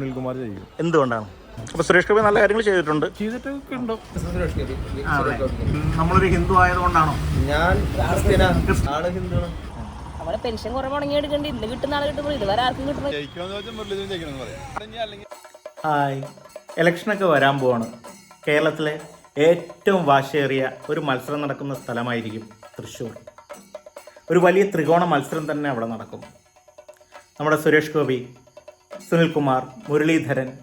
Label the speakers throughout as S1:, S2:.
S1: സുനിൽകുമാർ ചെയ്യും.
S2: എന്തുകൊണ്ടാണ്? അപ്പൊ സുരേഷ് ഗോപി നല്ല കാര്യങ്ങൾ ചെയ്തിട്ടുണ്ട്.
S1: ചെയ്തിട്ടൊക്കെ ഉണ്ടോ.
S2: നമ്മളൊരു ഹിന്ദു ആയതുകൊണ്ടാണോ?
S3: ഞാൻ
S4: നമ്മളെ പെൻഷൻ കുറെ മുടങ്ങി എടുക്കണ്ട്? ഇന്ന് കിട്ടുന്ന ആളെ കിട്ടുമ്പോൾ ഇതുവരെ ആർക്കും കിട്ടുന്നത്
S2: ഹായ്. ഇലക്ഷനൊക്കെ വരാൻ പോവാണ്. കേരളത്തിലെ ഏറ്റവും വാശേറിയ ഒരു മത്സരം നടക്കുന്ന സ്ഥലമായിരിക്കും തൃശ്ശൂർ. ഒരു വലിയ ത്രികോണ മത്സരം തന്നെ അവിടെ നടക്കും. നമ്മുടെ സുരേഷ് ഗോപി സുനിൽകുമാർ മുരളീധരൻ.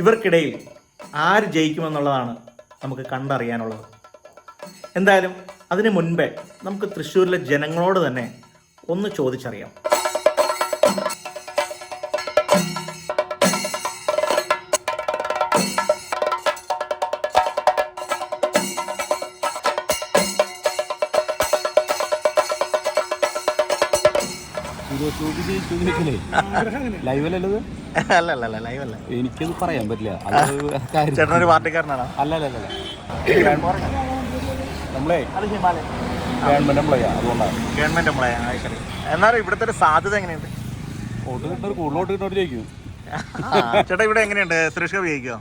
S2: ഇവർക്കിടയിൽ ആര് ജയിക്കുമെന്നുള്ളതാണ് നമുക്ക് കണ്ടറിയാനുള്ളത്. എന്തായാലും അതിനു മുൻപേ നമുക്ക് തൃശ്ശൂരിലെ ജനങ്ങളോട് തന്നെ ഒന്ന് ചോദിച്ചറിയാം.
S1: ലൈവല്ലത്
S2: അല്ല അല്ല അല്ല ലൈവല്ല.
S1: എനിക്കത് പറയാൻ പറ്റില്ല.
S2: ചേട്ടനൊരു പാർട്ടിക്കാരനാണ്.
S1: അല്ല അല്ല അല്ല നമ്മളെ ഗവൺമെന്റ് എംപ്ലോയി അതുകൊണ്ടാണ്
S2: ഗവൺമെന്റ് എംപ്ലോയി ശരി. എന്നാലും ഇവിടുത്തെ ഒരു സാധ്യത എങ്ങനെയുണ്ട്?
S1: വോട്ട് കിട്ടുന്നവർ കൂടുതൽ വോട്ട് കിട്ടുന്നവർ ജയിക്കും.
S2: ചേട്ടാ ഇവിടെ എങ്ങനെയുണ്ട്? സുരേഷ് ഗോപി ജയിക്കോ?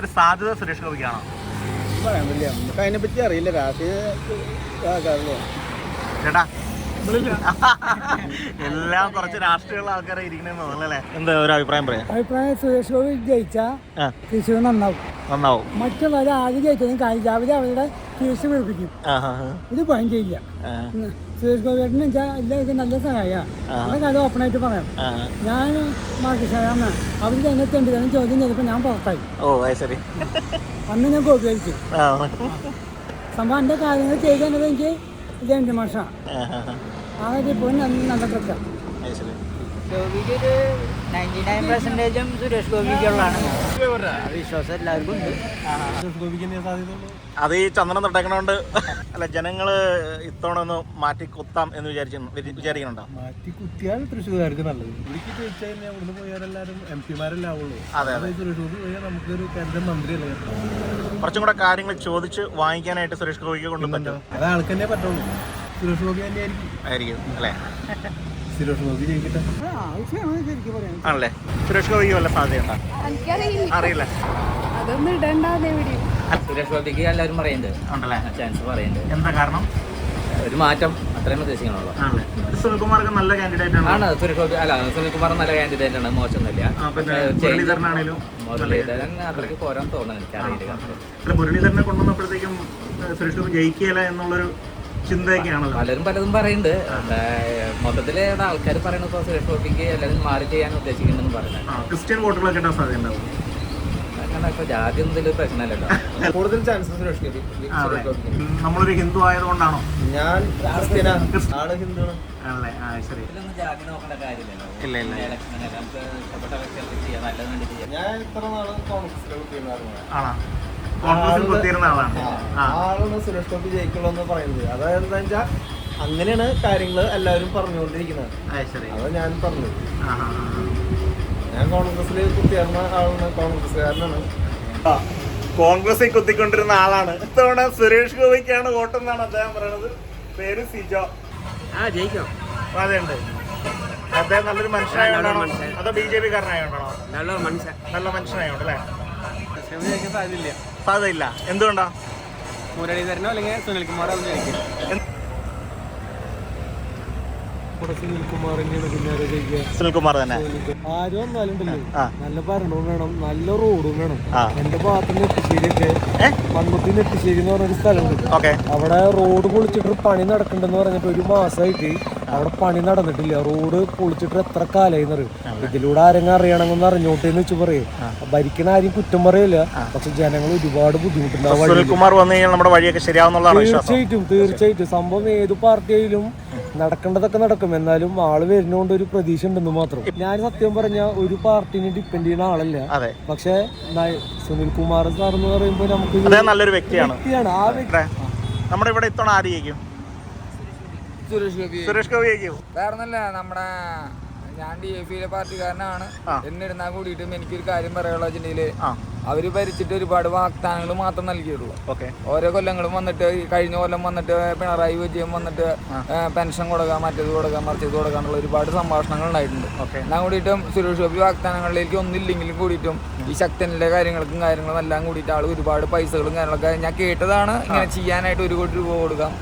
S2: ഒരു സാധ്യത സുരേഷ് ഗോപിക്കാണോ
S3: പറയാൻ പറ്റില്ല. നമുക്ക് അതിനെ പറ്റി അറിയില്ല. രാഷ്ട്രീയ ആൾക്കാരല്ലോ
S2: ചേട്ടാ എല്ലാം കുറച്ച് രാഷ്ട്രീയമുള്ള ആൾക്കാരെ ഇരിക്കണെന്ന് തോന്നുന്നല്ലേ എന്താ ഒരു അഭിപ്രായം പറയാം?
S5: അഭിപ്രായം സുരേഷ് ഗോപി
S2: ജയിച്ചാ
S5: തൃശ്ശൂർ നന്നാവും.
S2: നന്നാവും.
S5: മറ്റുള്ളവരെ ആദ്യം ജയിച്ചതും കാര്യം അവർ അവരുടെ കേസ് പിടിപ്പിക്കും. ഇത് പയം ചെയ്യില്ല. സുരേഷ് ഗോപിയേട്ടൻ വെച്ചാൽ എല്ലാ ഇത് നല്ല സഹായമാണ് നല്ല കാര്യം ഓപ്പണായിട്ട് പറയാം. ഞാൻ മാർക്കിഷാണ് അവർ തന്നെ തെണ്ടിതാണ് ചോദ്യം ചെയ്തപ്പോൾ ഞാൻ പുറത്തായി.
S2: ഓ അത് ശരി.
S5: അന്ന് ഞാൻ ഗോപി
S2: കഴിച്ചു
S5: സംഭവം എന്റെ കാര്യങ്ങൾ ചെയ്തു തന്നത് എനിക്ക് ഇത് രണ്ട് മാസമാണ്
S2: ആ, ആ, ആ.
S5: ആ കാര്യം ഇപ്പോഴും നല്ല നല്ല പ്രശ്നം
S2: അത് ശരി
S6: ഗോപിക്ക് ഒരു നയന്റി നയൻ പെർസെന്റേജും സുരേഷ് ഗോപിക്കുള്ളതാണ് വിശ്വാസം എല്ലാവർക്കും ഉണ്ട്?
S2: അത് ഈ ചന്ദനം തൊട്ടേക്കണോണ്ട്. അല്ല ജനങ്ങൾ ഇത്തവണ ഒന്ന് മാറ്റി കുത്താം എന്ന് വിചാരിച്ചു വിചാരിക്കുന്നുണ്ടോ
S1: മാറ്റി കുത്തിയാൽ തൃശ്ശൂർകാർക്ക് നല്ലത്. ഇവിടേക്ക് ചോദിച്ചാൽ കഴിഞ്ഞാൽ ഇവിടുന്ന് പോയാലെല്ലാവരും എം പിമാരെല്ലാം ആവുള്ളൂ.
S2: അതെ അതെ.
S1: സുരേഷ് ഗോപി പോയാൽ നമുക്കൊരു കേന്ദ്ര മന്ത്രിയല്ലേ
S2: കുറച്ചും കൂടെ കാര്യങ്ങൾ ചോദിച്ച് വാങ്ങിക്കാനായിട്ട് സുരേഷ് ഗോപിക്ക് കൊണ്ട് പറ്റും
S1: അത് ആൾക്ക് പറ്റുള്ളൂ. സുരേഷ് ഗോപി തന്നെ ആയിരിക്കും
S2: അല്ലേ?
S1: സുരേഷ് ഗോപി ജയിക്കട്ടെ
S2: ആണല്ലേ? സുരേഷ് ഗോപിക്ക് വല്ല സാധ്യതയുണ്ടോ? അറിയില്ല.
S4: അതൊന്നും ഇടണ്ടാതെ
S6: സുരേഷ് ഗോപിക്ക് എല്ലാവരും പറയുന്നുണ്ട്.
S2: ഉണ്ടല്ലേ?
S6: ചാൻസ് പറയുന്നുണ്ട്.
S2: എന്താ കാരണം?
S6: ഒരു മാറ്റം അത്രയും ഉദ്ദേശിക്കണുള്ളൂ
S2: സുനിൽകുമാർക്ക് നല്ല കാൻഡിഡേറ്റ് ആണ്
S6: ആണ് സുരേഷ് ഗോപി അല്ല സുനിൽകുമാർ നല്ല കാൻഡിഡേറ്റ് ആണ്. മോശമൊന്നുമില്ല. മുരളീധരൻ അത്രയ്ക്ക് പോരാൻ തോന്നുന്നു എനിക്കറിയില്ല.
S2: മുരളീധരനെ കൊണ്ടുവന്നപ്പോഴത്തേക്കും സുരേഷ് ഗോപി ജയിക്കുകയില്ല എന്നുള്ളൊരു ചിന്തയൊക്കെയാണല്ലോ.
S6: പലരും പലതും പറയുന്നുണ്ട്. മൊത്തത്തിൽ ആൾക്കാർ പറയുന്നത് ഇപ്പോൾ സുരേഷ് ഗോപിക്ക് എല്ലാവരും മാറി ചെയ്യാൻ പറയുന്നത്
S2: ആ ക്രിസ്ത്യൻ വോട്ടുകളൊക്കെ കിട്ടാൻ സാധ്യത
S6: ജാതി എന്തെങ്കിലും പ്രശ്നമല്ലല്ലോ.
S3: കൂടുതൽ
S2: ചാൻസസ് നമ്മളൊരു ഹിന്ദു ആയതുകൊണ്ടാണോ?
S3: ഞാൻ
S6: ആണ് ഹിന്ദു
S3: ഞാൻ ഇത്ര നാൾ കോൺഗ്രസിലെ
S2: ആണോ? ആളാണ്. ആ
S3: ആളാണ് സുരേഷ് ഗോപി ജയിക്കുള്ളൂ എന്ന് പറയുന്നത്. അതായത് എന്താ വെച്ചാൽ അങ്ങനെയാണ് കാര്യങ്ങൾ എല്ലാവരും പറഞ്ഞുകൊണ്ടിരിക്കുന്നത്.
S2: അത് ശരി.
S3: അതാ ഞാൻ
S2: പറഞ്ഞു
S3: ഞാൻ കോൺഗ്രസിൽ കുത്തിയേർന്ന ആളാണ് കോൺഗ്രസ്സുകാരനാണ്.
S2: കോൺഗ്രസിൽ കുത്തിക്കൊണ്ടിരുന്ന ആളാണ്. ഇത്തവണ സുരേഷ് ഗോപിക്കാണ് വോട്ടെന്നാണ് അദ്ദേഹം പറയുന്നത് പേര് സിജോ.
S7: ആ ജയിക്കോ.
S2: അതെയുണ്ട് അദ്ദേഹം നല്ലൊരു മനുഷ്യനായോണ്ടാണോ അതോ ബി ജെ പി കാരനായോണ്ടാണോ
S7: നല്ല മനുഷ്യൻ.
S2: നല്ല മനുഷ്യനായോണ്ടല്ലേ?
S7: ജയിക്കാൻ സാധ്യതയില്ല.
S2: സാധ്യതയില്ല. എന്തുകൊണ്ടാ?
S7: മുരളീധരനോ അല്ലെങ്കിൽ സുനിൽകുമാറോ
S2: സുനിൽകുമാർ തന്നെ.
S5: ആരും വന്നാലുണ്ടല്ലോ. നല്ല ഭരണവും വേണം നല്ല റോഡും വേണം. എന്റെ? മണ്ണുത്തി എന്ന് പറഞ്ഞൊരു സ്ഥലമുണ്ട്.
S2: ഓക്കെ.
S5: അവിടെ റോഡ് പൊളിച്ചിട്ട് പണി നടക്കണ്ടെന്ന് പറഞ്ഞിട്ട് ഒരു മാസമായിട്ട് അവിടെ പണി നടന്നിട്ടില്ല. റോഡ് പൊളിച്ചിട്ട് എത്ര കാലായി അറിയും ഇതിലൂടെ ആരെങ്കിലും അറിയണമെന്ന് അറിഞ്ഞോട്ടേന്ന് വെച്ച് പറയും. ഭരിക്കുന്ന ആരും കുറ്റം പറയില്ല. പക്ഷെ ജനങ്ങൾ ഒരുപാട് ബുദ്ധിമുട്ടുണ്ടാവും
S2: വഴിയൊക്കെ
S5: തീർച്ചയായിട്ടും തീർച്ചയായിട്ടും. സംഭവം ഏത് പാർട്ടിയിലും നടക്കേണ്ടതൊക്കെ നടക്കും. എന്നാലും ആൾ വരുന്നോണ്ട് ഒരു പ്രതീക്ഷ ഉണ്ടെന്ന് മാത്രം. ഞാൻ സത്യം പറഞ്ഞ ഒരു പാർട്ടിനെ ഡിപ്പെൻഡ് ചെയ്യുന്ന ആളല്ല. പക്ഷെ സുനിൽ കുമാർ സാർ എന്ന് പറയുമ്പോൾ നമുക്ക്
S2: നല്ലൊരു വ്യക്തിയാണ്.
S5: ആ
S2: നമ്മുടെ ഇവിടെ ഇത്തവണ ആര് ജയിക്കും?
S8: സുരേഷ് ഗോപി
S2: സുരേഷ് ഗോപി ജയിക്കും
S8: നമ്മുടെ ഞാൻ ഡി എഫ് ഇയിലെ പാർട്ടിക്കാരനാണ്.
S2: ആ.
S8: എന്നിരുന്നാൽ കൂടിയിട്ടും എനിക്കൊരു കാര്യം പറയാനുള്ള വെച്ചിട്ടുണ്ടെങ്കിൽ അവർ ഭരിച്ചിട്ട് ഒരുപാട് വാഗ്ദാനങ്ങൾ മാത്രം നൽകിയുള്ളൂ
S2: ഓക്കെ.
S8: ഓരോ കൊല്ലങ്ങളും വന്നിട്ട് ഈ കഴിഞ്ഞ കൊല്ലം വന്നിട്ട് പിണറായി വിജയൻ വന്നിട്ട് പെൻഷൻ കൊടുക്കാം മറ്റേത് കൊടുക്കാം മറിച്ചത് കൊടുക്കാം എന്നുള്ള ഒരുപാട് സംഭാഷണങ്ങൾ ഉണ്ടായിട്ടുണ്ട്.
S2: ഓക്കെ.
S8: എന്നാൽ കൂടിയിട്ടും സുരേഷ് ഗോപി വാഗ്ദാനങ്ങളിലേക്ക് ഒന്നില്ലെങ്കിലും കൂടിയിട്ടും ഈ ശക്തനിലെ കാര്യങ്ങൾക്കും കാര്യങ്ങളും എല്ലാം കൂടിയിട്ട് ആൾ ഒരുപാട് പൈസകളും കാര്യങ്ങളൊക്കെ ഞാൻ കേട്ടതാണ്. ഇങ്ങനെ ചെയ്യാനായിട്ട് ഒരു കോടി രൂപ കൊടുക്കാം.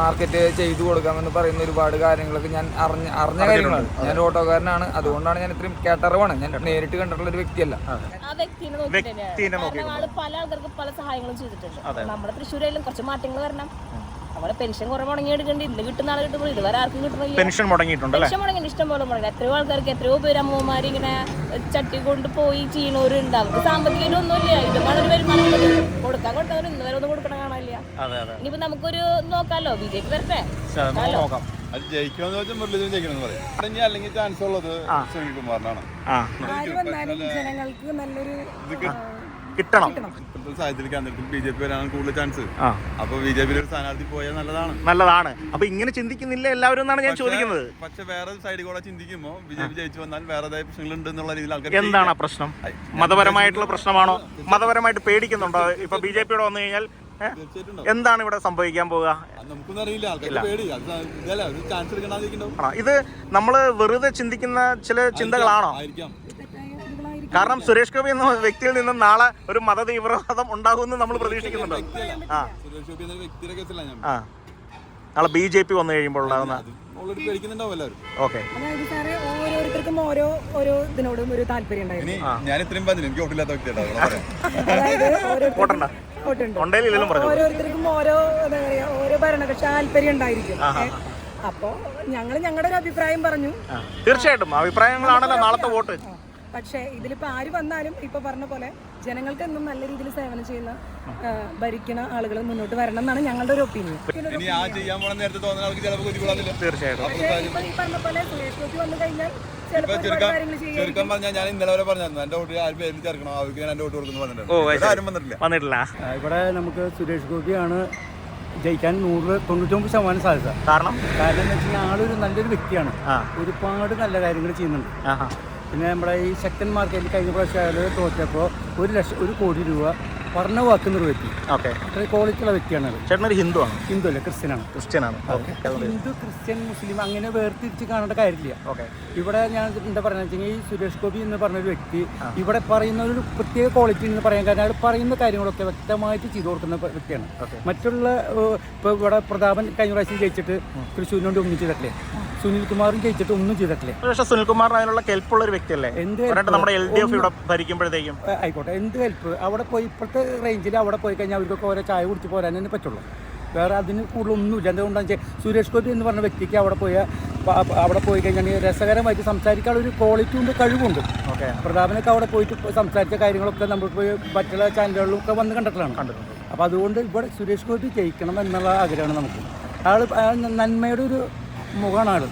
S8: മാർക്കറ്റ് ചെയ്തു കൊടുക്കാം എന്ന് പറയുന്ന ഒരുപാട് കാര്യങ്ങളൊക്കെ ഞാൻ അറിഞ്ഞ അറിഞ്ഞ കാര്യങ്ങളാണ്. ഞാൻ ഓട്ടോക്കാരനാണ്. അതുകൊണ്ടാണ് ഞാൻ ഇത്രയും കേട്ടറിവാണ്. ഞാൻ നേരിട്ട് കണ്ടിട്ടുള്ള ഒരു വ്യക്തിയല്ല.
S4: ആ വ്യക്തിനെ നോക്കിയിട്ട് തന്നെയാണ്.
S2: വ്യക്തിനെ
S4: കാരണം ആൾ പല ആൾക്കാർക്ക് പല സഹായങ്ങളും ചെയ്തിട്ടുണ്ട്. നമ്മുടെ തൃശ്ശൂരായാലും കുറച്ച് മാറ്റങ്ങൾ വരണം. അവിടെ പെൻഷൻ കുറെ മുടങ്ങി എടുക്കേണ്ടി ഇന്ന് കിട്ടുന്ന ആളെ കിട്ടുമ്പോൾ ഇതുവരെ ആർക്കും കിട്ടണില്ല.
S2: പെൻഷൻ മുടങ്ങിയിട്ടുണ്ടല്ലേ
S4: പെൻഷൻ മുടങ്ങി ഇഷ്ടം പോലെ മുടങ്ങി. എത്രയോ ആൾക്കാർക്ക് എത്രയോ പേര് അമ്മമാര് ഇങ്ങനെ ചട്ടി കൊണ്ട് പോയി ചെയ്യണവരുണ്ട്. അവർക്ക് സാമ്പത്തികം ഒന്നുമില്ല. ഇതുമാണ് ഒരു വരുമാനം ഉള്ളത്. കൊടുക്കാൻ കൊടുത്തവർ ഇന്ന് വരെ ഒന്നും കൊടുക്കണ കാണാനില്ല.
S2: അതെ അതെ.
S4: ഇനിയിപ്പോ നമുക്കൊരു നോക്കാലോ. ബി ജെ പി വരട്ടെ?
S2: നോക്കാം.
S9: അത് ജയിക്കുമെന്ന് വെച്ചാൽ മുരളീധരൻ ജയിക്കണമെന്ന് പറയും. ഇനി അല്ലെങ്കിൽ ചാൻസ് ഉള്ളത് സുനിൽകുമാറിനാണ്
S10: ജനങ്ങൾക്ക് നല്ലൊരു
S2: കിട്ടണം.
S9: ഇപ്പോഴത്തെ സാഹചര്യത്തിൽ കേന്ദ്രത്തിൽ ബി ജെ പി വരാനാണ് കൂടുതൽ ചാൻസ്
S2: ആ.
S9: അപ്പൊ ബി ജെ പിയിൽ ഒരു സ്ഥാനാർത്ഥി പോയാൽ നല്ലതാണ്.
S2: നല്ലതാണ്. അപ്പൊ ഇങ്ങനെ ചിന്തിക്കുന്നില്ല എല്ലാവരും എന്നാണ് ഞാൻ ചോദിക്കുന്നത്.
S9: പക്ഷെ വേറെ സൈഡിൽ കൂടെ ചിന്തിക്കുമ്പോൾ ബി ജെ പി ജയിച്ചു വന്നാൽ വേറെ പ്രശ്നങ്ങൾ ഉണ്ട് എന്നുള്ള രീതിയിൽ ആൾക്കാർ
S2: എന്താണ് ആ പ്രശ്നം? മതപരമായിട്ടുള്ള പ്രശ്നമാണോ? മതപരമായിട്ട് പേടിക്കുന്നുണ്ടോ? ഇപ്പൊ ബി ജെ പിയുടെ വന്നു കഴിഞ്ഞാൽ? എന്താണ് ഇവിടെ സംഭവിക്കാൻ പോവുക? ഇത് നമ്മൾ വെറുതെ ചിന്തിക്കുന്ന ചില ചിന്തകളാണോ?
S9: ആയിരിക്കാം.
S2: കാരണം സുരേഷ് ഗോപി എന്ന വ്യക്തിയിൽ നിന്നും നാളെ ഒരു മത തീവ്രവാദം ഉണ്ടാകുമെന്ന് നമ്മൾ പ്രതീക്ഷിക്കുന്നുണ്ടോ. ആ.
S9: സുരേഷ് ഗോപി എന്ന വ്യക്തിയുടെ കേസല്ല ഞാൻ.
S2: ആ. നാളെ ബി ജെ പി വന്നു കഴിയുമ്പോൾ ഉണ്ടാകുന്ന
S9: ഓൾറെഡി പേടിക്കുന്നുണ്ടാവും എല്ലാവരും.
S2: ഓക്കെ.
S10: അതായത് സാറേ ഓരോരുത്തർക്കും ഓരോ ഓരോ ഇതിനോടും ഒരു താല്പര്യം ഉണ്ടായിരുന്നു.
S9: ഞാൻ ഇത്രയും പറഞ്ഞു എനിക്ക് വോട്ടില്ലാത്ത
S10: വ്യക്തിയുണ്ടാവും ഓരോരുത്തർക്കും ഓരോ എന്താ പറയാ ഓരോ ഭരണകക്ഷി താല്പര്യം ഉണ്ടായിരിക്കും. അപ്പൊ ഞങ്ങൾ ഞങ്ങളുടെ ഒരു അഭിപ്രായം പറഞ്ഞു.
S2: തീർച്ചയായിട്ടും. അഭിപ്രായങ്ങളാണല്ലോ നാളത്തെ വോട്ട്.
S10: പക്ഷേ ഇതിലിപ്പോ ആര് വന്നാലും ഇപ്പൊ പറഞ്ഞ പോലെ ജനങ്ങൾക്ക് എന്നും നല്ല രീതിയിൽ സേവനം ചെയ്യുന്ന ഭരിക്കുന്ന ആളുകൾ മുന്നോട്ട് വരണം എന്നാണ് ഞങ്ങളുടെ ഒരു ഒപ്പീനിയൻ.
S9: ഇനി ആ ചെയ്യാൻ പോണ നേരത്തെ തോന്നുന്ന ആൾക്ക് ചിലപ്പോൾ കുതികൊള്ളാന്നില്ല
S2: തീർച്ചയായിട്ടും.
S10: ഇപ്പൊ ഈ പറഞ്ഞ പോലെ സുരേഷ് ഗോപി വന്നു കഴിഞ്ഞാൽ
S9: ഇപ്പൊ ചുരുക്കം ചുരുക്കം പറഞ്ഞാൽ ഞാൻ ഇന്നലെ വരെ പറഞ്ഞു എന്റെ വോട്ട് ആര് പേരിൽ ചേർക്കണം? അവർക്ക് ഞാൻ എന്റെ വോട്ട് കൊടുക്കുന്നു
S2: ഓ,
S9: പറഞ്ഞിട്ടുണ്ട് ആരും വന്നിട്ടില്ല.
S2: വന്നിട്ടില്ല.
S11: ഇവിടെ നമുക്ക് സുരേഷ് ഗോപിയാണ് ജയിക്കാൻ നൂറ് തൊണ്ണൂറ്റൊമ്പത് ശതമാനം സാധ്യത.
S2: കാരണം?
S11: കാരണം എന്ന് വെച്ചാൽ ആളൊരു നല്ലൊരു വ്യക്തിയാണ്. ഒരുപാട് നല്ല കാര്യങ്ങൾ ചെയ്യുന്നുണ്ട്. പിന്നെ നമ്മുടെ ഈ സെക്കൻഡ് മാർക്കറ്റിൽ കഴിഞ്ഞ പ്രാവശ്യം അയാൾ തോറ്റപ്പോൾ ഒരു ലക്ഷം ഒരു കോടി രൂപ പറഞ്ഞ വാക്ക് നിറവേറ്റി
S2: ഓക്കെ.
S11: അത്ര ക്വാളിറ്റി ഉള്ള വ്യക്തിയാണ്
S2: ചേട്ടൻ ഒരു ഹിന്ദു ആണ്.
S11: ഹിന്ദു അല്ല ക്രിസ്ത്യനാണ്.
S2: ക്രിസ്ത്യനാണ് ഓക്കെ.
S11: ഹിന്ദു ക്രിസ്ത്യൻ മുസ്ലിം അങ്ങനെ വേർതിരിച്ച് കാണേണ്ട കാര്യമില്ല.
S2: ഓക്കെ.
S11: ഇവിടെ ഞാൻ എന്താ പറയുക ഈ സുരേഷ് ഗോപി എന്ന് പറഞ്ഞ ഒരു വ്യക്തി ഇവിടെ പറയുന്ന ഒരു പ്രത്യേക ക്വാളിറ്റി എന്ന് പറയാൻ കാരണം അയാൾ പറയുന്ന കാര്യങ്ങളൊക്കെ വ്യക്തമായിട്ട് ചെയ്തു കൊടുക്കുന്ന വ്യക്തിയാണ്. മറ്റുള്ള ഇപ്പോൾ ഇവിടെ പ്രതാപൻ കഴിഞ്ഞ പ്രാവശ്യം ജയിച്ചിട്ട് തൃശ്ശൂരിനോട് ഒന്നും ചെയ്തിട്ടില്ലേ? സുനിൽ കുമാറും ജയിച്ചിട്ട് ഒന്നും ചെയ്തിട്ടില്ലേ?
S2: പക്ഷെ സുനിൽകുമാറിന് അതിനുള്ള കെൽപ്പുള്ള ഒരു വ്യക്തിയല്ലേ?
S11: എന്ത്
S2: നമ്മുടെ എൽ ഡി എഫ് ഇവിടെ ഭരിക്കുമ്പോഴത്തേക്കും.
S11: ആയിക്കോട്ടെ. എന്ത് ഹെൽപ്പ് അവിടെ പോയി ഇപ്പോഴത്തെ റേഞ്ചിൽ അവിടെ പോയി കഴിഞ്ഞാൽ അവർക്കൊക്കെ ഓരോ ചായ കുടിച്ച് പോരാൻ തന്നെ പറ്റുള്ളൂ. വേറെ അതിന് കൂടുതലൊന്നുമില്ല. എന്തുകൊണ്ടാണെന്ന് വെച്ചാൽ സുരേഷ് ഗോപി എന്ന് പറഞ്ഞ വ്യക്തിക്ക് അവിടെ പോയ അവിടെ പോയി കഴിഞ്ഞാൽ രസകരമായിട്ട് സംസാരിക്കാൻ ഒരു ക്വാളിറ്റി ഉണ്ട് കഴിവുണ്ട്.
S2: ഓക്കെ.
S11: പ്രതാപനൊക്കെ അവിടെ പോയിട്ട് സംസാരിച്ച കാര്യങ്ങളൊക്കെ നമ്മൾ പോയി മറ്റുള്ള ചാനലുകളിലും ഒക്കെ വന്ന് കണ്ടിട്ടുള്ളതാണ്.
S2: കണ്ടിട്ടുണ്ട്.
S11: അപ്പോൾ അതുകൊണ്ട് ഇവിടെ സുരേഷ് ഗോപി ജയിക്കണം എന്നുള്ള ആഗ്രഹമാണ് നമുക്ക്. ആൾ നന്മയുടെ ഒരു മുഖമാണ് ആൾ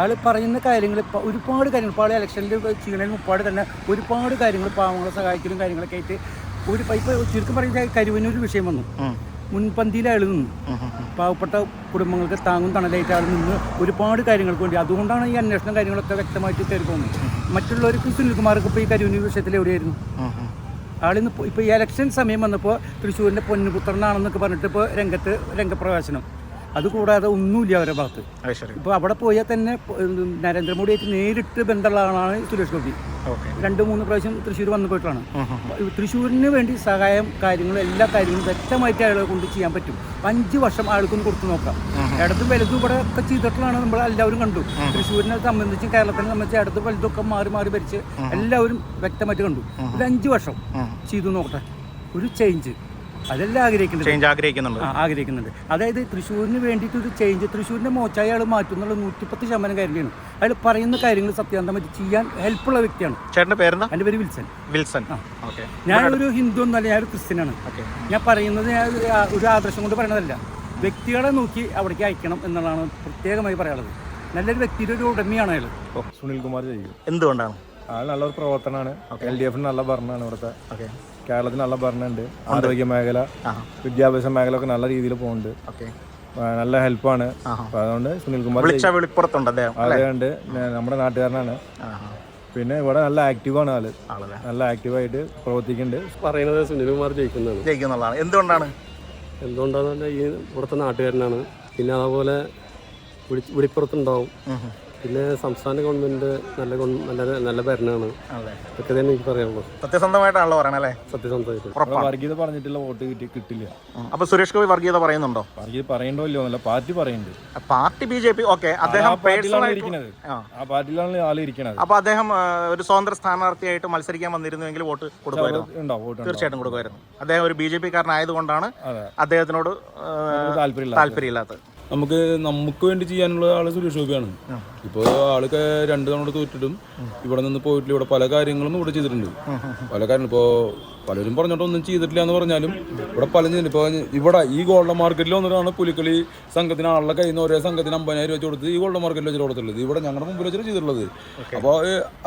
S11: അയാൾ പറയുന്ന കാര്യങ്ങൾ ഒരുപാട് കാര്യങ്ങൾ ഇപ്പോൾ ആൾ ഇലക്ഷനിൽ ചെയ്യണതിന് മുപ്പാട് തന്നെ ഒരുപാട് കാര്യങ്ങൾ പാവങ്ങളെ സഹായിക്കലും കാര്യങ്ങളൊക്കെ ആയിട്ട് ഒരു പൈപ്പ് ചുരുക്കം പറയുന്ന കരുവിനൊരു വിഷയം വന്നു. മുൻപന്തിയിൽ അയാൾ നിന്നു. പാവപ്പെട്ട കുടുംബങ്ങൾക്ക് താങ്ങും തണലായിട്ട് ആൾ നിന്ന് ഒരുപാട് കാര്യങ്ങൾക്ക് വേണ്ടി അതുകൊണ്ടാണ് ഈ അന്വേഷണം കാര്യങ്ങളൊക്കെ വ്യക്തമായിട്ട് കയറി പോകുന്നത്. മറ്റുള്ളവർക്ക് സുനിൽകുമാർക്ക് ഇപ്പോൾ ഈ കരുവിനൊരു വിഷയത്തിൽ എവിടെയായിരുന്നു? ആളിന്ന് ഇപ്പോൾ ഈ ഇലക്ഷൻ സമയം വന്നപ്പോൾ തൃശ്ശൂരിന്റെ പൊന്നുപുത്രനാണെന്നൊക്കെ പറഞ്ഞിട്ട് ഇപ്പോൾ രംഗത്ത് രംഗപ്രവേശനം. അതുകൂടാതെ ഒന്നുമില്ല അവരുടെ ഭാഗത്ത്.
S2: ഇപ്പൊ
S11: ഇപ്പോൾ അവിടെ പോയാൽ തന്നെ നരേന്ദ്രമോദിയായിട്ട് നേരിട്ട് ബന്ധമുള്ള ആളാണ് സുരേഷ് ഗോപി. രണ്ടു മൂന്ന് പ്രാവശ്യം തൃശ്ശൂർ വന്നു പോയിട്ടാണ് തൃശ്ശൂരിന് വേണ്ടി സഹായം കാര്യങ്ങളും എല്ലാ കാര്യങ്ങളും വ്യക്തമായിട്ട് അയാളെ കൊണ്ട് ചെയ്യാൻ പറ്റും. അഞ്ച് വർഷം ആൾക്കൊന്ന് കൊടുത്തു നോക്കാം. ഇടത് വലുതും ഇവിടെ ഒക്കെ ചെയ്തിട്ടുള്ളതാണ് നമ്മൾ എല്ലാവരും കണ്ടു. തൃശ്ശൂരിനെ സംബന്ധിച്ച് കേരളത്തിനെ സംബന്ധിച്ച് ഇടത് വലുതൊക്കെ മാറി മാറി ഭരിച്ച് എല്ലാവരും വ്യക്തമായിട്ട് കണ്ടു. ഒരു അഞ്ച് വർഷം ചെയ്തു നോക്കട്ടെ. ഒരു ചേഞ്ച് അതെല്ലാം ആഗ്രഹിക്കുന്നുണ്ട്.
S2: ചേഞ്ച് ആഗ്രഹിക്കുന്നുണ്ട്.
S11: ആ, ആഗ്രഹിക്കുന്നുണ്ട്. അതായത് തൃശ്ശൂരിന് വേണ്ടിയിട്ട് ഒരു ചേഞ്ച് തൃശ്ശൂരിന്റെ മോച്ചായി അയാൾ മാറ്റും എന്നുള്ള നൂറ്റിപ്പത്ത് ശതമാനം കാര്യമാണ്. അയാൾ പറയുന്ന കാര്യങ്ങൾ സത്യാന്തമായിട്ട് ചെയ്യാൻ ഹെൽപ്പുള്ള വ്യക്തിയാണ്.
S2: ചേട്ടന്റെ പേരെന്താ?
S11: എന്റെ പേര് വിൽസൺ.
S2: വിൽസൺ. ഓക്കെ
S11: ഞാനൊരു ഹിന്ദു എന്നല്ല ഞാനൊരു ക്രിസ്ത്യനാണ്.
S2: ഓക്കെ
S11: ഞാൻ പറയുന്നത് ഞാൻ ഒരു ആ- ഒരു ആദർശം കൊണ്ട് പറയണതല്ല. വ്യക്തികളെ നോക്കി അവിടേക്ക് അയക്കണം എന്നുള്ളതാണ് പ്രത്യേകമായി പറയാനുള്ളത്. നല്ലൊരു വ്യക്തിയുടെ ഒരു ഉടമയാണ് അയാൾ
S9: സുനിൽകുമാർ ചെയ്യും
S2: എന്തുകൊണ്ടാണ്?
S9: ആൾ നല്ലൊരു പ്രവർത്തനമാണ്. എൽ ഡി എഫിന് നല്ല ഭരണമാണ് ഇവിടുത്തെ.
S2: ഓക്കെ
S9: കേരളത്തിൽ നല്ല ഭരണമുണ്ട് ആരോഗ്യ മേഖല വിദ്യാഭ്യാസ മേഖല ഒക്കെ നല്ല രീതിയിൽ പോകുന്നുണ്ട്.
S2: ഓക്കെ.
S9: നല്ല ഹെൽപ്പാണ്. അതുകൊണ്ട് സുനിൽ
S2: കുമാർ വെളിപ്പുറത്തുണ്ട് അല്ലേ?
S9: അതുകൊണ്ട് നമ്മുടെ നാട്ടുകാരനാണ്. പിന്നെ ഇവിടെ നല്ല ആക്റ്റീവാണ്
S2: ആൾ.
S9: നല്ല ആക്റ്റീവായിട്ട് പ്രവർത്തിക്കുന്നുണ്ട്.
S12: പറയുന്നത് സുനിൽകുമാർ ജയിക്കുന്നതാണ്.
S2: ജയിക്കുന്നുള്ളതാണ് എന്തുകൊണ്ടാണ്?
S12: എന്തുകൊണ്ടാന്ന് പറഞ്ഞാൽ ഈ ഇവിടുത്തെ നാട്ടുകാരനാണ്. പിന്നെ അതുപോലെ വിളി- വിളിപ്പുറത്തുണ്ടാവും. പിന്നെ സംസ്ഥാന ഗവൺമെന്റ് നല്ല നല്ല നല്ല ഭരണമാണ്
S2: അതെ.
S12: ഇതൊക്കെ തന്നെ എനിക്ക് പറയാനുള്ളൂ
S2: സത്യസന്ധമായിട്ടാണല്ലോ പറയണല്ലേ
S12: സത്യസന്ധമായിട്ട്.
S9: വർഗീയത പറഞ്ഞിട്ടുള്ള വോട്ട് കിട്ടി കിട്ടില്ല.
S2: അപ്പൊ സുരേഷ് ഗോപി വർഗീയത പറയുന്നുണ്ടോ?
S9: വർഗീയത പറയണ്ടോ ഇല്ലോ എന്നല്ല പാർട്ടി പറയുന്നുണ്ട്.
S2: Party B J P okay അദ്ദേഹം
S9: ആ പാർട്ടിയിലാണ്
S2: personal
S9: ഇരിക്കുന്നത്
S2: ആ.
S9: പാർട്ടിയിലാണ് ആൾ ഇരിക്കണത്.
S2: അപ്പൊ അദ്ദേഹം ഒരു സ്വതന്ത്ര സ്ഥാനാർത്ഥിയായിട്ട് മത്സരിക്കാൻ വന്നിരുന്നുവെങ്കിൽ വോട്ട് കൊടുക്കുമായിരുന്നു. തീർച്ചയായിട്ടും കൊടുക്കുമായിരുന്നു. അദ്ദേഹം ഒരു ബി ജെ പി കാരനായതുകൊണ്ടാണ് അദ്ദേഹത്തിനോട് താല്പര്യമില്ലാത്തത്.
S13: നമുക്ക് നമുക്ക് വേണ്ടി ചെയ്യാനുള്ള ആൾ സുരേഷ് ഗോപിയാണ്. ഇപ്പോൾ ആൾക്ക് രണ്ട് തവണ തോറ്റിട്ടും ഇവിടെ നിന്ന് പോയിട്ടില്ല. ഇവിടെ പല കാര്യങ്ങളും ഇവിടെ ചെയ്തിട്ടുണ്ട്. പല കാര്യങ്ങളും ഇപ്പോ പലരും പറഞ്ഞിട്ടൊന്നും ചെയ്തിട്ടില്ല എന്ന് പറഞ്ഞാലും ഇവിടെ പല ഇപ്പൊ ഇപ്പോൾ ഇവിടെ ഈ ഗോൾഡൻ മാർക്കറ്റിൽ വന്നിട്ടാണ് പുലിക്കളി സംഘത്തിന് ആളുടെ കയ്യിൽ നിന്ന് ഒരേ സംഘത്തിന് അമ്പതിനായിരം വെച്ച് കൊടുത്ത് ഈ ഗോൾഡൻ മാർക്കറ്റിൽ വെച്ചിട്ട് കൊടുത്തിട്ടുള്ളത്. ഇവിടെ ഞങ്ങളുടെ മുമ്പിൽ വെച്ചിട്ട് ചെയ്തിട്ടുള്ളത്. അപ്പോൾ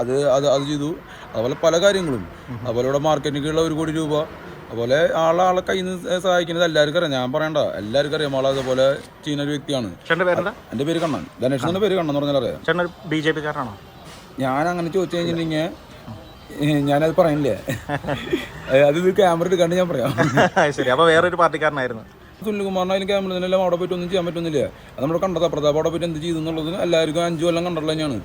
S13: അത് അത് അത് ചെയ്തു. അതുപോലെ പല കാര്യങ്ങളും. അതുപോലെ ഇവിടെ മാർക്കറ്റിലേക്കുള്ള ഒരു കോടി രൂപ. അതുപോലെ ആളെ ആളെ കയ്യിൽ നിന്ന് സഹായിക്കുന്നത് എല്ലാവർക്കും അറിയാം. ഞാൻ പറയണ്ട എല്ലാവർക്കും അറിയാം. ആളെ അതുപോലെ ചെയ്യുന്ന ഒരു വ്യക്തിയാണ്.
S2: എന്റെ
S13: എന്റെ പേര് കണ്ണൻ. ധനേഷ് എന്ന പേര് കണ്ണൻ എന്ന് പറഞ്ഞാൽ അറിയാം.
S2: ബി ജെ പി കാരനാണോ
S13: ഞാൻ അങ്ങനെ ചോദിച്ചു കഴിഞ്ഞിട്ടുണ്ടെങ്കിൽ ഞാനത് പറയണില്ലേ? അത് ക്യാമറ എടുക്കാണ്ട് ഞാൻ പറയാം.
S2: ശരി. അപ്പൊ വേറൊരു പാർട്ടിക്കാരനായിരുന്നു.
S13: സുനിൽകുമാറിനായാലും ക്യാമറ തന്നെല്ലാം അവിടെ പോയിട്ട് ഒന്നും ചെയ്യാൻ പറ്റുന്നില്ല? അത് നമ്മൾ കണ്ടതാ പ്രതാപ് അവിടെ പോയിട്ട് എന്ത് ചെയ്തു എന്നുള്ളതിന് എല്ലാവർക്കും അഞ്ചു കൊല്ലം കണ്ടല്ലോ തന്നെയാണ്.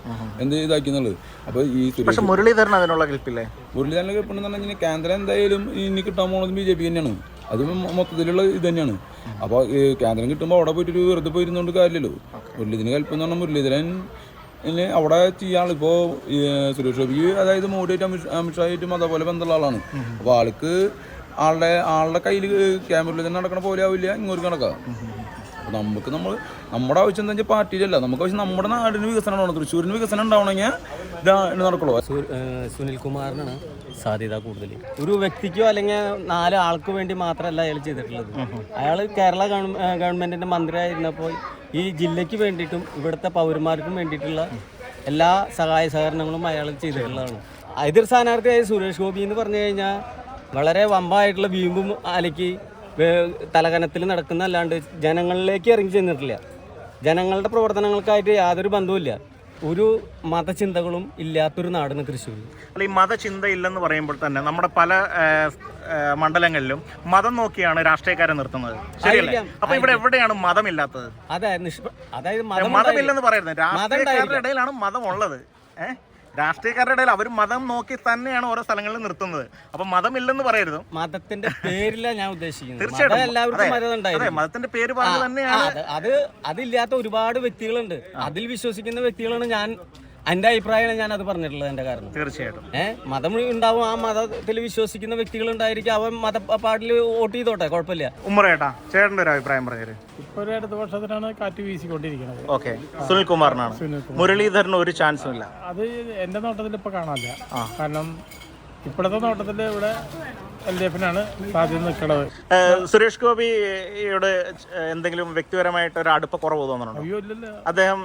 S13: എന്ത് ഇതാക്കി എന്നുള്ളത്. അപ്പോൾ ഈ
S2: മുരളീധരൻ അതിനുള്ള കെൽപ്പില്ലേ?
S13: മുരളീധരനെ കേൾപ്പണെന്ന് പറഞ്ഞാൽ കേന്ദ്രം എന്തായാലും ഇനി കിട്ടാൻ പോകുന്നത് ബി ജെ പി തന്നെയാണ്. അത് മൊത്തത്തിലുള്ള ഇത് തന്നെയാണ്. അപ്പോൾ കേന്ദ്രം കിട്ടുമ്പോൾ അവിടെ പോയിട്ട് ഒരു വെറുതെ പോയിരുന്നുകൊണ്ട് കാര്യമില്ലല്ലോ. മുരളീധരൻ കൽപ്പെന്ന് പറഞ്ഞാൽ മുരളീധരൻ അവിടെ ചെയ്യാൻ ഇപ്പോൾ സുരേഷ് ഗോപിക്ക് അതായത് മോഡിയായിട്ട് അമിത് അമിത്ഷായിട്ടും അതേപോലെ ബന്ധമുള്ള ആളാണ്. അപ്പോൾ ആൾക്ക് ആളുടെ ആളുടെ കയ്യിൽ ക്യാമറയിൽ തന്നെ നടക്കണ പോലെ ആവില്ല ഇങ്ങോട്ട് നടക്കാം അപ്പോൾ നമുക്ക് നമ്മൾ നമ്മുടെ ആവശ്യം എന്താ വെച്ചാൽ പാർട്ടിയിലല്ല. നമുക്ക് ആവശ്യം നമ്മുടെ നാടിന് വികസനം ഉണ്ടാവണം. തൃശ്ശൂരിന് വികസനം ഉണ്ടാവണമെങ്കിൽ ഇതാണ് നടക്കുള്ളൂ.
S12: സുനിൽ കുമാറിനാണ് സാധ്യത കൂടുതൽ. ഒരു വ്യക്തിക്കോ അല്ലെങ്കിൽ നാല് ആൾക്ക് വേണ്ടി മാത്രമല്ല അയാൾ ചെയ്തിട്ടുള്ളത്. അയാൾ കേരള ഗവൺമെന്റിന്റെ മന്ത്രിയായിരുന്നപ്പോൾ ഈ ജില്ലയ്ക്ക് വേണ്ടിയിട്ടും ഇവിടുത്തെ പൗരന്മാർക്കും വേണ്ടിയിട്ടുള്ള എല്ലാ സഹായ സഹകരണങ്ങളും അയാൾ ചെയ്തിട്ടുള്ളതാണ്. എതിർ സ്ഥാനാർത്ഥിയായ സുരേഷ് ഗോപി എന്ന് പറഞ്ഞു കഴിഞ്ഞാൽ വളരെ വമ്പായിട്ടുള്ള വീമ്പും അലക്കി തലകനത്തിൽ നടക്കുന്ന അല്ലാണ്ട് ജനങ്ങളിലേക്ക് ഇറങ്ങി ചെന്നിട്ടില്ല. ജനങ്ങളുടെ പ്രവർത്തനങ്ങൾക്കായിട്ട് യാതൊരു ബന്ധവുമില്ല. ഒരു മതചിന്തകളും ഇല്ലാത്തൊരു നാടാണ് തൃശ്ശൂർ.
S2: അല്ല ഈ മതചിന്ത ഇല്ലെന്ന് പറയുമ്പോൾ തന്നെ നമ്മുടെ പല മണ്ഡലങ്ങളിലും മതം നോക്കിയാണ് രാഷ്ട്രീയക്കാരെ നിർത്തുന്നത്. ശരിയല്ലേ? അപ്പൊ ഇവിടെ എവിടെയാണ് മതമില്ലാത്തത്?
S12: അതെ നിഷ്പ അതായത് മതം
S2: മതമില്ലെന്ന് പറയുന്നത് രാഷ്ട്രീയക്കാരുടെ ഇടയിലാണ് മതം ഉള്ളത്. ഏഹ് രാഷ്ട്രീയക്കാരുടെ ഇടയിൽ അവർ മതം നോക്കി തന്നെയാണ് ഓരോ സ്ഥലങ്ങളിൽ നിർത്തുന്നത്. അപ്പൊ മതമില്ലെന്ന് പറയരുത്.
S12: മതത്തിന്റെ പേരില ഞാൻ ഉദ്ദേശിക്കുന്നത്.
S2: തീർച്ചയായിട്ടും.
S12: എല്ലാവർക്കും
S2: മതത്തിന്റെ പേര് പറഞ്ഞു തന്നെയാണ്
S12: അത് അതില്ലാത്ത ഒരുപാട് വ്യക്തികളുണ്ട്. അതിൽ വിശ്വസിക്കുന്ന വ്യക്തികളാണ് ഞാൻ എന്റെ അഭിപ്രായമാണ് ഞാൻ അത് പറഞ്ഞിട്ടുള്ളത് എന്റെ കാരണം.
S2: തീർച്ചയായിട്ടും.
S12: ഏഹ് മതം ഉണ്ടാവും ആ മതത്തിൽ വിശ്വസിക്കുന്ന വ്യക്തികൾ ഉണ്ടായിരിക്കും അവൻ മതപ്പാടിൽ വോട്ട് ചെയ്തോട്ടെ? കുഴപ്പമില്ല.
S2: ഉമ്മറേട്ടാ ചേട്ടന്റെ ഒരു അഭിപ്രായം പറഞ്ഞത്
S11: ഇപ്പൊ ഒരു അടുത്ത വർഷത്തിനാണ് കാറ്റ് വീശിക്കൊണ്ടിരിക്കുന്നത്.
S2: ഓക്കെ. സുനിൽ കുമാറിനാണ് മുരളീധരന് ഒരു ചാൻസും ഇല്ല.
S11: അത് എന്റെ നോട്ടത്തിൽ ഇപ്പൊ കാണാനില്ല. കാരണം ഇപ്പോഴത്തെ നോട്ടത്തിൽ ഇവിടെ എൽ ഡി എഫിനാണ് സാധ്യത നിൽക്കുന്നത്.
S2: സുരേഷ് ഗോപിയുടെ എന്തെങ്കിലും വ്യക്തിപരമായിട്ട് ഒരു അടുപ്പ കുറവ് തോന്നുന്നുണ്ടോ? അദ്ദേഹം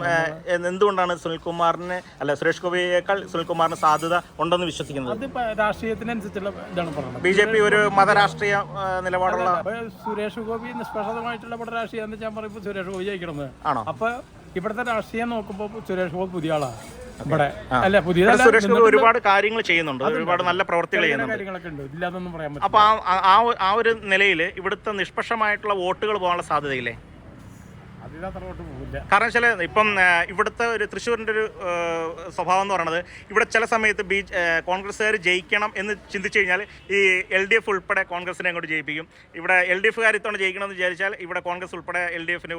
S2: എന്തുകൊണ്ടാണ് സുനിൽകുമാറിന് അല്ല സുരേഷ് ഗോപിയേക്കാൾ സുനിൽകുമാറിന് സാധ്യത ഉണ്ടെന്ന് വിശ്വസിക്കുന്നത്?
S11: അത് ഇപ്പൊ രാഷ്ട്രീയത്തിനനുസരിച്ചുള്ള ഇതാണ് പറയുന്നത്
S2: ബി ജെ പി ഒരു മതരാഷ്ട്രീയ നിലപാടുള്ള
S11: സുരേഷ് ഗോപി നിഷ്പക്ഷതമായിട്ടുള്ള ഇവിടെ രാഷ്ട്രീയം എന്ന് ഞാൻ പറയുമ്പോൾ സുരേഷ് ഗോപി ജയിക്കണമെന്ന്
S2: ആണോ?
S11: അപ്പൊ ഇവിടുത്തെ രാഷ്ട്രീയം നോക്കുമ്പോൾ സുരേഷ് ഗോപി പുതിയ ആളാണ് അല്ല പുതിയ
S2: സുരേഷ് ഗോപി ഒരുപാട് കാര്യങ്ങൾ ചെയ്യുന്നുണ്ട്. ഒരുപാട് നല്ല പ്രവർത്തികൾ ചെയ്യുന്നുണ്ട്. അപ്പൊ ആ- ഒരു നിലയിൽ ഇവിടുത്തെ നിഷ്പക്ഷമായിട്ടുള്ള വോട്ടുകൾ പോകാനുള്ള സാധ്യതയില്ലേ? കാരണം വെച്ചാൽ ഇപ്പം ഇവിടുത്തെ ഒരു തൃശ്ശൂരിന്റെ ഒരു സ്വഭാവം എന്ന് പറയുന്നത് ഇവിടെ ചില സമയത്ത് ബി കോൺഗ്രസ്സുകാർ ജയിക്കണം എന്ന് ചിന്തിച്ചു കഴിഞ്ഞാൽ ഈ എൽ ഡി എഫ് ഉൾപ്പെടെ കോൺഗ്രസിനെ അങ്ങോട്ട് ജയിപ്പിക്കും. ഇവിടെ എൽ ഡി എഫുകാർ ഇത്തവണ ജയിക്കണം എന്ന് വിചാരിച്ചാൽ ഇവിടെ കോൺഗ്രസ് ഉൾപ്പെടെ എൽ ഡി എഫിന്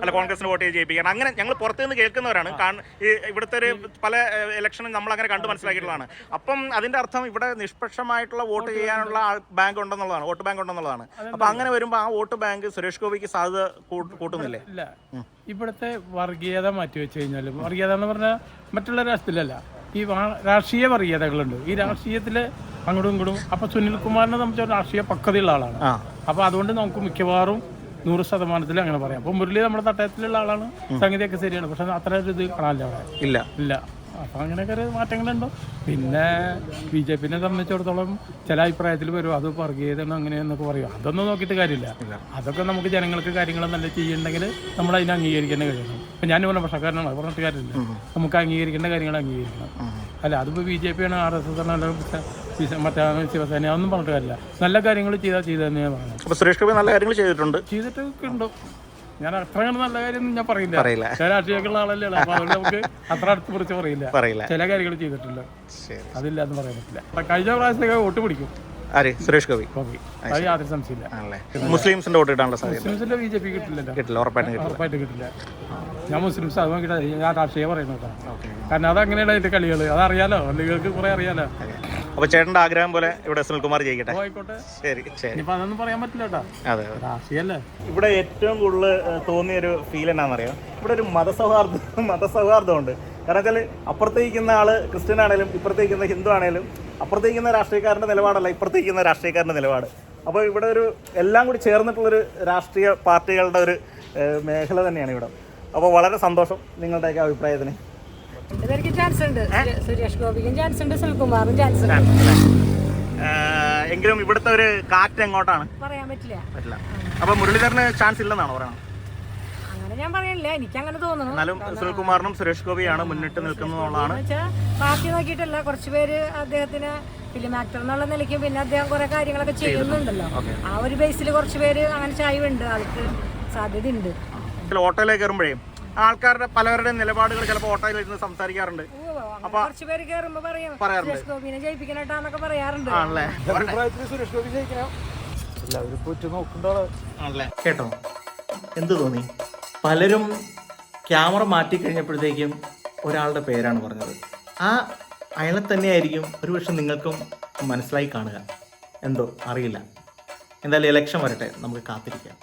S2: അല്ല കോൺഗ്രസിന് വോട്ട് ചെയ്ത് ജയിപ്പിക്കണം അങ്ങനെ ഞങ്ങൾ പുറത്തു നിന്ന് കേൾക്കുന്നവരാണ് കാരണം ഈ ഇവിടുത്തെ ഒരു പല ഇലക്ഷനും നമ്മൾ അങ്ങനെ കണ്ടു മനസ്സിലാക്കിയിട്ടുള്ളതാണ്. അപ്പം അതിന്റെ അർത്ഥം ഇവിടെ നിഷ്പക്ഷമായിട്ടുള്ള വോട്ട് ചെയ്യാനുള്ള ബാങ്ക് ഉണ്ടെന്നുള്ളതാണ്. വോട്ട് ബാങ്ക് ഉണ്ടെന്നുള്ളതാണ്. അപ്പം അങ്ങനെ വരുമ്പോൾ ആ വോട്ട് ബാങ്ക് സുരേഷ് ഗോപിക്ക് സാധ്യത കൂട്ടുന്നില്ലേ?
S11: ഇവിടുത്തെ വർഗീയത മാറ്റി വെച്ച് കഴിഞ്ഞാൽ വർഗീയത എന്ന് പറഞ്ഞാൽ മറ്റുള്ള രാഷ്ട്രത്തിലല്ല ഈ രാഷ്ട്രീയ വർഗീയതകളുണ്ട്. ഈ രാഷ്ട്രീയത്തിൽ അങ്ങോട്ടും ഇങ്ങോട്ടും അപ്പൊ സുനിൽകുമാറിനെ സംബന്ധിച്ച രാഷ്ട്രീയ പക്വതയുള്ള ആളാണ്. അപ്പൊ അതുകൊണ്ട് നമുക്ക് മിക്കവാറും നൂറ് ശതമാനത്തിൽ അങ്ങനെ പറയാം. അപ്പൊ മുരളി നമ്മുടെ തട്ടയത്തിലുള്ള ആളാണ്. സംഗതിയൊക്കെ ശരിയാണ്. പക്ഷെ അത്ര ഒരു ഇത് കാണാനില്ല അവിടെ.
S2: ഇല്ല.
S11: ഇല്ല.
S14: അപ്പോൾ അങ്ങനെയൊക്കെ ഒരു മാറ്റങ്ങളുണ്ടോ. പിന്നെ ബി ജെ പിനെ സംബന്ധിച്ചിടത്തോളം ചില അഭിപ്രായത്തിൽ വരും അത് വർഗീയതയാണ് അങ്ങനെയെന്നൊക്കെ പറയും. അതൊന്നും നോക്കിയിട്ട് കാര്യമില്ല. അതൊക്കെ നമുക്ക് ജനങ്ങൾക്ക് കാര്യങ്ങൾ നല്ല ചെയ്യണമെങ്കിൽ നമ്മൾ അതിനെ അംഗീകരിക്കേണ്ട കഴിയണം ഇപ്പം ഞാൻ ഭരണപക്ഷക്കാരനാണ് അത് പറഞ്ഞിട്ട് കാര്യമില്ല. നമുക്ക് അംഗീകരിക്കേണ്ട കാര്യങ്ങൾ അംഗീകരിക്കണം. അല്ല അതിപ്പോൾ ബി ജെ പി ആണ് ആർ എസ് എസ് ആണ് അല്ലെങ്കിൽ മറ്റേ ശിവസേന അതൊന്നും പറഞ്ഞിട്ട് കാര്യമില്ല. നല്ല കാര്യങ്ങൾ ചെയ്താൽ ചെയ്തതെന്ന് ഞാൻ പറഞ്ഞു
S2: സുരേഷ് ഗോപി നല്ല കാര്യങ്ങൾ ചെയ്തിട്ടുണ്ട്.
S14: ചെയ്തിട്ടൊക്കെ ഉണ്ടോ. ഞാൻ അത്ര കണ്ട് നല്ല കാര്യം ഞാൻ പറയില്ല.
S2: പറയില്ല.
S14: ചില രാഷ്ട്രീയക്കുള്ള ആളല്ലേ അപ്പൊ അതുകൊണ്ട് നമുക്ക് അത്ര അടുത്ത് കുറിച്ച് പറയില്ല.
S2: പറയില്ല.
S14: ചില കാര്യങ്ങൾ ചെയ്തിട്ടില്ല. അതില്ല എന്ന് പറയാൻ പറ്റില്ല. കഴിഞ്ഞ പ്രാവശ്യത്തേക്ക് വോട്ട് പിടിക്കും.
S2: ആര്? സുരേഷ് ഗോപി.
S14: അത് യാതൊരു സംശയമില്ല
S2: മുസ്ലിംസിന്റെ വോട്ട് കിട്ടാനുള്ള സാധ്യത
S14: മുസ്ലിംസിന്റെ ബി ജെ പി
S2: കിട്ടില്ല ഉറപ്പായിട്ടും
S14: ഉറപ്പായിട്ട് കിട്ടില്ല. ഞാൻ മുസ്ലിംസ് അത് നോക്കിയിട്ട് ഞാൻ രാഷ്ട്രീയം പറയുന്നത് കാരണം അതങ്ങനെയാണ് അതിന്റെ കളികൾ അതറിയാലോ? നിങ്ങൾക്ക് കുറെ അറിയാലോ?
S2: അപ്പോൾ ചേട്ടന്റെ ആഗ്രഹം പോലെ ഇവിടെ സുനിൽകുമാർ ജയിക്കട്ടെ. ശരി ശരി.
S14: അതൊന്നും പറയാൻ പറ്റില്ല
S2: അതെ ഇവിടെ ഏറ്റവും കൂടുതൽ തോന്നിയ ഒരു ഫീൽ എന്നാണെന്നറിയോ ഇവിടെ ഒരു മതസൗഹാർദ്ദം മതസൗഹാർദ്ദമുണ്ട്. കാരണം വെച്ചാൽ അപ്പുറത്തേക്കുന്ന ആൾ ക്രിസ്ത്യൻ ആണെങ്കിലും ഇപ്പുറത്തേക്കുന്ന ഹിന്ദു ആണെങ്കിലും അപ്പുറത്തേക്കുന്ന രാഷ്ട്രീയക്കാരന്റെ നിലപാടല്ല ഇപ്പുറത്തേക്കുന്ന രാഷ്ട്രീയക്കാരന്റെ നിലപാട്. അപ്പോൾ ഇവിടെ ഒരു എല്ലാം കൂടി ചേർന്നിട്ടുള്ള ഒരു രാഷ്ട്രീയ പാർട്ടികളുടെ ഒരു മേഖല തന്നെയാണ് ഇവിടെ. അപ്പോൾ വളരെ സന്തോഷം നിങ്ങളുടെയൊക്കെ അഭിപ്രായത്തിന്.
S15: രണ്ടുപേർക്കും ചാൻസ് ഉണ്ട്. സുരേഷ് ഗോപിക്കും ചാൻസ് ഉണ്ട് ചാൻസ് ഉണ്ട്.
S2: എങ്കിലും ഇവിടുത്തെ ഒരു കാറ്റ് എങ്ങോട്ടാണ്?
S15: പറയാൻ പറ്റില്ല.
S2: പറ്റില്ല. അപ്പോൾ മുരളീധരന് ചാൻസ് ഇല്ലെന്നാണോ പറയണം
S15: അങ്ങനെ ഞാൻ പറയണില്ല. എനിക്ക് അങ്ങനെ തോന്നുന്നു.
S2: എന്നാലും സുനിൽകുമാറിനും സുരേഷ് ഗോപിയാണ് മുന്നിട്ട്
S15: നിൽക്കുന്നതാണ് പാർട്ടി നോക്കിയിട്ടല്ല കുറച്ചുപേര് അദ്ദേഹത്തിന് ഫിലിം ആക്ടർ എന്നുള്ള നിലയ്ക്ക് പിന്നെ അദ്ദേഹം കുറെ കാര്യങ്ങളൊക്കെ ചെയ്യുന്നുണ്ടല്ലോ. ആ ഒരു ബേസിൽ കുറച്ചുപേര് അങ്ങനെ ഉണ്ട് ആൾക്ക് സാധ്യതയുണ്ട്.
S2: ഉണ്ട് ഓട്ടോയിലേക്ക് കയറുമ്പോഴേ ആൾക്കാരുടെ പലവരുടെ നിലപാടുകൾ ചിലപ്പോൾ ഓട്ടോയിൽ ഇരുന്ന് സംസാരിക്കാറുണ്ട്.
S15: കുറച്ച് പേര് പറയാം.
S2: പറയാറുണ്ട്.
S15: സുരേഷ് ഗോപിനെ ജയിപ്പിക്കണട്ടാന്നൊക്കെ പറയാറുണ്ട്.
S2: ആണല്ലേ?
S5: അഭിപ്രായത്തിൽ സുരേഷ് ഗോപി ജയിക്കണം. എല്ലാവരും നോക്കണ്ടോ
S2: ആണല്ലേ? കേട്ടോ എന്ത് തോന്നി? പലരും ക്യാമറ മാറ്റി കഴിഞ്ഞപ്പോഴത്തേക്കും ഒരാളുടെ പേരാണ് പറഞ്ഞത്. ആ അയാളെ തന്നെയായിരിക്കും ഒരുപക്ഷെ നിങ്ങൾക്കും മനസ്സിലായി കാണുക. എന്തോ അറിയില്ല. എന്തായാലും ഇലക്ഷൻ വരട്ടെ നമുക്ക് കാത്തിരിക്കാം.